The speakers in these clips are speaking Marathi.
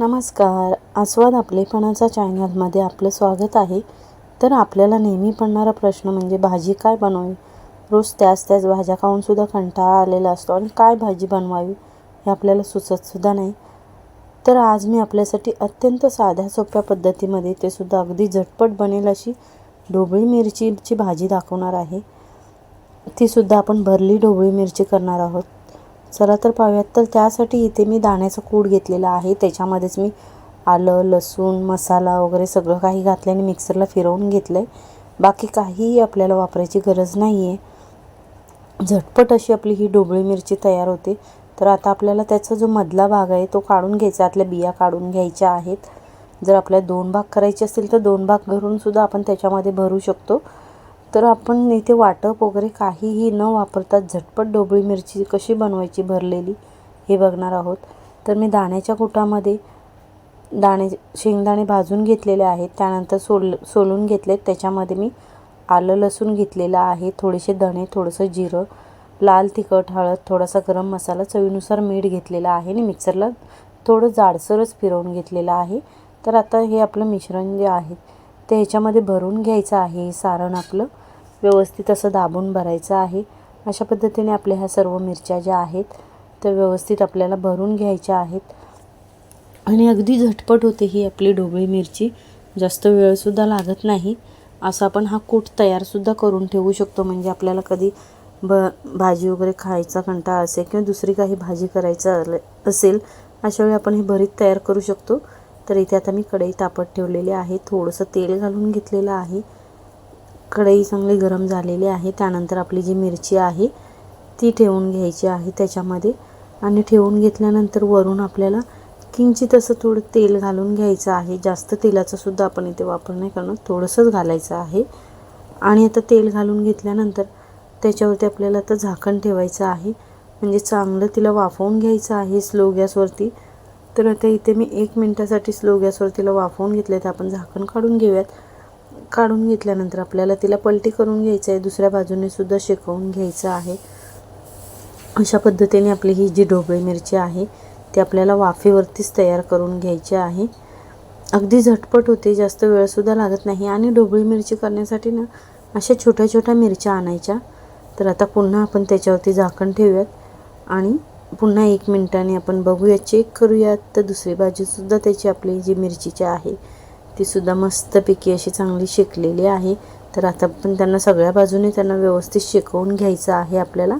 नमस्कार. आस्वाद आपलेपणाचा चॅनलमध्ये आपलं स्वागत आहे. तर आपल्याला नेहमी पडणारा प्रश्न म्हणजे भाजी काय बनवावी? रोज त्याच त्याच भाज्या खाऊनसुद्धा कंटाळा आलेला असतो आणि काय भाजी बनवावी हे आपल्याला सुचतसुद्धा नाही. तर आज मी आपल्यासाठी अत्यंत साध्या सोप्या पद्धतीमध्ये ते सुद्धा अगदी झटपट बनेल अशी ढोबळी मिरचीची भाजी दाखवणार आहे. तीसुद्धा आपण भरली ढोबळी मिरची करणार आहोत. चला तर पाहूयात. तर त्यासाठी इथे मी दाण्याचा कूड घेतलेला आहे. त्याच्यामध्येच मी आलं लसूण मसाला वगैरे सगळं काही घातलं आणि मिक्सरला फिरवून घेतलं आहे बाकी काहीही आपल्याला वापरायची गरज नाही आहे झटपट अशी आपली ही ढोबळी मिरची तयार होते. तर आता आपल्याला त्याचा जो मधला भाग आहे तो काढून घ्यायचा. आतल्या बिया काढून घ्यायच्या आहेत. जर आपल्याला दोन भाग करायचे असतील तर दोन भाग भरूनसुद्धा आपण त्याच्यामध्ये भरू शकतो. तर आपण इथे वाटप वगैरे काहीही न वापरता झटपट ढोबळी मिरची कशी बनवायची भरलेली हे बघणार आहोत. तर मी दाण्याच्या कुटामध्ये दाणे शेंगदाणे भाजून घेतलेले आहेत. त्यानंतर सोल सोलून घेतलेत. त्याच्यामध्ये मी आलं लसूण घेतलेलं आहे. थोडेसे धणे थोडंसं जिरं लाल तिखट हळद थोडासा गरम मसाला चवीनुसार मीठ घेतलेला आहे. आणि मिक्सरला थोडं जाडसरच फिरवून घेतलेलं आहे. तर आता हे आपलं मिश्रण जे आहे ते ह्याच्यामध्ये भरून घ्यायचं आहे. हे सारण आपलं. व्यवस्थित असं दाबून भरायचं आहे. अशा पद्धतीने आपल्या ह्या सर्व मिरच्या ज्या आहेत त्या व्यवस्थित आपल्याला भरून घ्यायच्या आहेत. आणि अगदी झटपट होते ही आपली ढोबळी मिरची. जास्त वेळसुद्धा लागत नाही. असं आपण हा कूट तयारसुद्धा करून ठेवू शकतो. म्हणजे आपल्याला कधी ब भाजी वगैरे खायचा कंटाळा असेल किंवा दुसरी काही भाजी करायचं असेल अशा वेळी आपण हे भरीत तयार करू शकतो. तर इथे आता मी कढई तापत ठेवलेली आहे. थोडंसं तेल घालून घेतलेलं आहे. कढई चांगली गरम झालेली आहे. त्यानंतर आपली जी मिरची आहे ती ठेवून घ्यायची आहे त्याच्यामध्ये. आणि ठेवून घेतल्यानंतर वरून आपल्याला किंचित असं थोडं तेल घालून घ्यायचं आहे. जास्त तेलाचासुद्धा आपण इथे वापर नाही करणार. थोडंसंच घालायचं आहे. आणि आता तेल घालून घेतल्यानंतर त्याच्यावरती आपल्याला आता झाकण ठेवायचं आहे. म्हणजे चांगलं तिला वाफवून घ्यायचं आहे स्लो गॅसवरती. तर आता इथे मी एक मिनटासाठी स्लो गॅसवर तिला वाफवून घेतले तर आपण झाकण काढून घेऊयात. काढून घेतल्यानंतर आपल्याला तिला पलटी करून घ्यायचं आहे दुसऱ्या बाजूने सुद्धा शेकवून घ्यायचं आहे. अशा पद्धतीने आपली ही जी ढोबळी मिरची आहे ती आपल्याला वाफेवरतीच तयार करून घ्यायची आहे. अगदी झटपट होते जास्त वेळसुद्धा लागत नाही आणि ढोबळी मिरची करण्यासाठी ना अशा छोट्या छोट्या मिरच्या आणायच्या. तर आता पुन्हा आपण त्याच्यावरती झाकण ठेवूयात आणि पुन्हा एक मिनटाने आपण बघूया चेक करूयात. तर दुसरी बाजूसुद्धा त्याची आपली जी मिरचीची आहे तीसुद्धा मस्तपैकी अशी चांगली शेकलेली आहे. तर आता पण त्यांना सगळ्या बाजूने त्यांना व्यवस्थित शेकवून घ्यायचं आहे आपल्याला.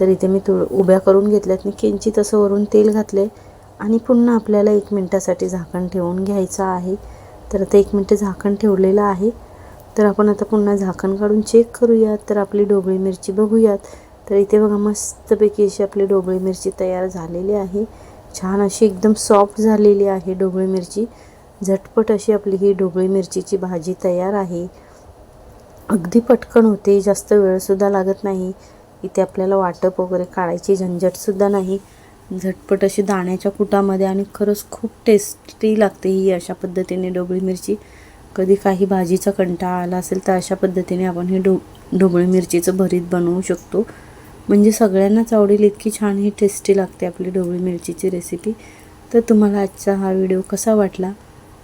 तर इथे मी थोडं उभ्या करून घेतल्यात. मी किंचित असं वरून तेल घातले आणि पुन्हा आपल्याला एक मिनटासाठी झाकण ठेवून घ्यायचं आहे. तर आता एक मिनटं झाकण ठेवलेलं आहे. तर आपण आता पुन्हा झाकण काढून चेक करूयात. तर आपली ढोबळी मिरची बघूयात. तर इथे बघा मस्तपैकी अशी आपली ढोबळी मिरची तयार झालेली आहे. छान अशी एकदम सॉफ्ट झालेली आहे ढोबळी मिरची. झटपट अशी आपली ही ढोबळी मिरचीची भाजी तयार आहे. अगदी पटकन होते जास्त वेळसुद्धा लागत नाही. इथे आपल्याला वाटप वगैरे काढायची झंझटसुद्धा नाही. झटपट अशी दाण्याच्या कुटामध्ये आणि खरंच खूप टेस्टी लागते ही अशा पद्धतीने ढोबळी मिरची. कधी काही भाजीचा कंटाळा आला असेल तर अशा पद्धतीने आपण हे ढो ढोबळी मिरचीचं भरीत बनवू शकतो. म्हणजे सगळ्यांनाच आवडेल इतकी छान ही टेस्टी लागते आपली ढोबळी मिरचीची रेसिपी तर तुम्हाला आजचा हा व्हिडिओ कसा वाटला?